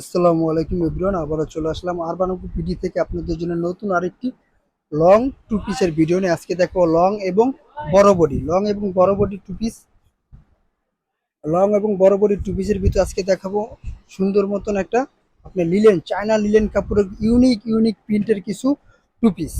আসসালামু আলাইকুম এভরিওয়ান, আবারও চলে আসলাম আরবানকু পিডি থেকে আপনাদের জন্য নতুন আরেকটি লং টু পিসের ভিডিও নিয়ে। আজকে দেখো লং এবং বড় বডি লং এবং বড় বডি টু পিস লং এবং বড় বডি টু পিসের ভিতরে আজকে দেখাবো সুন্দর মতন একটা আপনার লিলেন চায়না লিলেন কাপড়ের ইউনিক ইউনিক প্রিন্টের কিছু টু পিস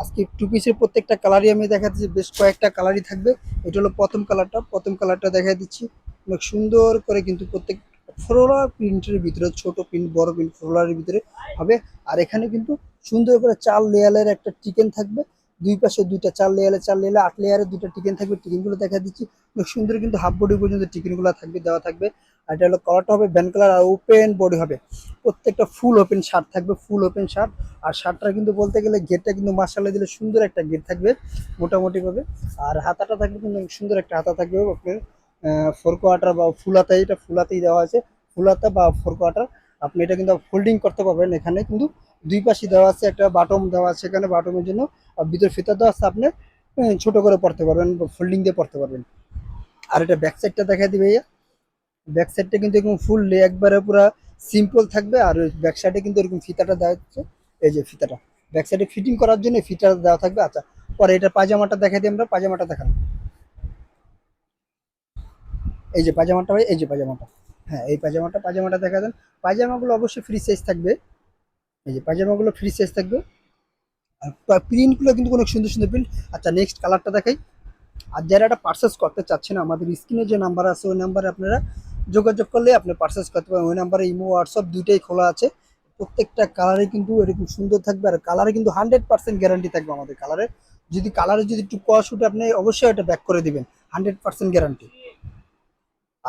আজকে টু পিসের প্রত্যেকটা কালারই আমি দেখা দিচ্ছি বেশ কয়েকটা কালারই থাকবে। এটা হলো প্রথম কালারটা প্রথম কালারটা দেখা দিচ্ছি। অনেক সুন্দর করে কিন্তু প্রত্যেক ফ্লোরাল প্রিন্টের ভিতরে, ছোট প্রিন্ট, বড় প্রিন্ট ফ্লোরালের ভিতরে হবে। আর এখানে কিন্তু সুন্দর করে চার লেয়ারের একটা চিকেন থাকবে। দুই পাশে দুইটা চার লেয়ারে চার লেয়ারে, আট লেয়ারে দুটো টিকেন থাকবে। টিকেনগুলো দেখা দিচ্ছি। সুন্দর কিন্তু হাফ বডি পর্যন্ত টিকেনগুলো থাকবে, দেওয়া থাকবে। আর এটা হলো কালারটা হবে ব্যান কালার আর ওপেন বডি হবে। প্রত্যেকটা ফুল ওপেন শার্ট থাকবে ফুল ওপেন শার্ট আর শার্টটা কিন্তু বলতে গেলে গেটটা কিন্তু মার্শাল্লাহ দিলে সুন্দর একটা গেট থাকবে মোটামুটি ভাবে আর হাতাটা থাকবে কিন্তু সুন্দর একটা হাতা থাকবে, আপনার ফোর কোয়ার্টার বা ফুল হাতা এটা ফুল হাতেই দেওয়া আছে ফুল হাতা বা ফোর কোয়ার্টার আপনি এটা কিন্তু ফোল্ডিং করতে পারবেন। এখানে কিন্তু দুই পাশে দেওয়া আছে, একটা বাটম দেওয়া আছে এখানে। বাটমের জন্য, আর ভিতর ফিতা দেওয়া আছে, আপনি ছোট করে পড়তে পারবেন বা ফোল্ডিং দিয়ে পড়তে পারবেন। আর এটা ব্যাক সাইডটা দেখা দিবে ব্যাক সাইডটা কিন্তু এরকম ফুল একবারে পুরো সিম্পল থাকবে, আর ব্যাক সাইডে কিন্তু এরকম ফিতাটা দেওয়া হচ্ছে। এই যে ফিতাটা। ব্যাক সাইডে ফিটিং করার জন্য ফিতাটা দেওয়া থাকবে। আচ্ছা পরে এটা পাজামাটা দেখা দিই আমরা পাজামাটা দেখান। এই যে পাজামাটা হয় এই যে পাজামাটা হ্যাঁ এই পাজামাটা পাজামাটা দেখা দেন পাজামাগুলো অবশ্যই ফ্রি সাইজ থাকবে। এই যে পাজামাগুলো ফ্রি সাইজ থাকবে। আর প্রিন্টগুলো কিন্তু অনেক সুন্দর সুন্দর প্রিন্ট আচ্ছা নেক্সট কালারটা দেখাই। আর যারা এটা পার্সেস করতে চাচ্ছেন আমাদের স্ক্রিনে যে নাম্বার আছে, ওই নাম্বারে আপনারা যোগাযোগ করলে আপনি পার্সেস করতে পারেন ওই নাম্বারে ইমো হোয়াটসঅ্যাপ দুইটাই খোলা আছে। প্রত্যেকটা কালারে কিন্তু এরকম সুন্দর থাকবে। আর কালারে কিন্তু হান্ড্রেড পার্সেন্ট গ্যারান্টি থাকবে আমাদের কালারে যদি কালারে যদি একটু কস উঠে আপনি অবশ্যই এটা ব্যাক করে দিবেন। হান্ড্রেড পার্সেন্ট গ্যারান্টি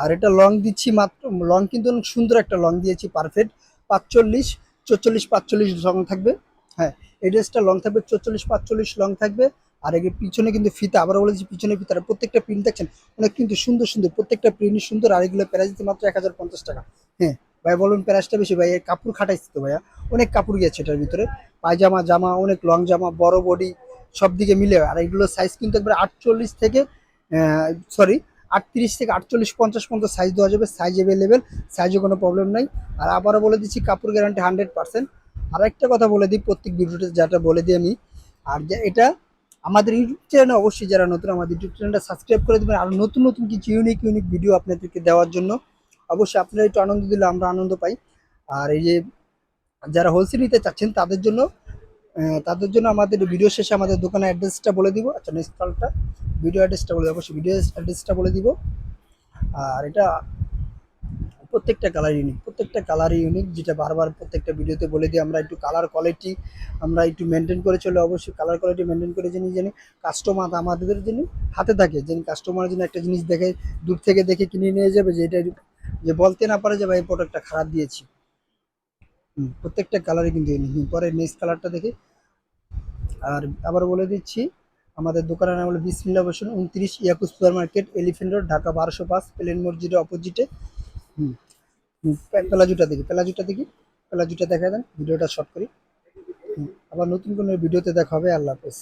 আর এটা লং দিচ্ছি মাত্র লং কিন্তু অনেক সুন্দর একটা লং দিয়েছি পারফেক্ট পাঁচচল্লিশ চল্লিশ পাঁচচল্লিশ লং থাকবে। হ্যাঁ এই ড্রেসটা লং থাকবে চল্লিশ পাঁচচল্লিশ লং থাকবে। আর এর পিছনে কিন্তু ফিতা আবার বলেছি পিছনে ফিতা। প্রত্যেকটা প্রিন্ট দেখছেন, অনেক কিন্তু সুন্দর সুন্দর। প্রত্যেকটা প্রিন্ট সুন্দর, আর এগুলো প্রাইস দিতে মাত্র এক হাজার পঞ্চাশ টাকা। হ্যাঁ ভাই বলুন প্রাইসটা বেশি, ভাই এর কাপড় খাটাইছি তো ভাইয়া। অনেক কাপড় গিয়েছে এটার ভিতরে। পায়জামা, জামা, অনেক লং জামা, বড় বডি সব দিকে মিলে। আর এগুলোর সাইজ কিন্তু একবার আটচল্লিশ থেকে সরি আটত্রিশ থেকে আটচল্লিশ, পঞ্চাশ পর্যন্ত সাইজ দেওয়া যাবে সাইজ অ্যাভেলেবেল সাইজে কোনো প্রবলেম নাই। আর আবারও বলে দিচ্ছি, কাপড় গ্যারান্টি হান্ড্রেড পার্সেন্ট আর একটা কথা বলে দিই, প্রত্যেক ভিডিওতে যেটা বলে দিই আমি, আর এটা আমাদের ইউটিউব চ্যানেলে অবশ্যই যারা নতুন, আমাদের ইউটিউব চ্যানেলটা সাবস্ক্রাইব করে দেবেন। আর নতুন নতুন কিছু ইউনিক ইউনিক ভিডিও আপনাদেরকে দেওয়ার জন্য অবশ্যই আপনারা একটু আনন্দ দিলে আমরা আনন্দ পাই। আর এই যে যারা হোলসেল নিতে চাচ্ছেন, তাদের জন্য তাদের জন্য আমাদের ভিডিও শেষে আমাদের দোকানের অ্যাড্রেসটা বলে দিব আচ্ছা নেক্সট ভিডিও অ্যাড্রেসটা বলে দিব অবশ্যই ভিডিও অ্যাড্রেসটা বলে দিব। আর এটা প্রত্যেকটা কালার ইউনিক প্রত্যেকটা কালার ইউনিক যেটা বারবার প্রত্যেকটা ভিডিওতে বলে দিই, আমরা একটু কালার কোয়ালিটি আমরা একটু মেনটেন করে চলে অবশ্যই কালার কোয়ালিটি মেনটেন করে জানি জানি কাস্টমার আমাদের জন্য হাতে থাকে, যেন কাস্টমার জন্য একটা জিনিস দেখে, দূর থেকে দেখে কিনে নিয়ে যাবে, যে এটা যে বলতে না পারে যে ভাই প্রোডাক্টটা খারাপ দিয়েছি। প্রত্যেকটা কালারই কিন্তু ইউনিক পরে নেক্সট কালারটা দেখে। আর আবার বলে দিচ্ছি আমাদের দোকানের নাম হলো বিসমিল্লা বসুন, উনত্রিশ ইয়াকুশ super market, elephant road, Dhaka বারোশো পাঁচ, প্লেন মসজিদের অপোজিটে। হুম পেলাজুটা দেখি পেলাজুটা দেখি, পেলাজুটা দেখা দেন, ভিডিওটা শর্ট করি। আবার নতুন কোনো ভিডিওতে দেখা হবে, আল্লাহ হাফেজ।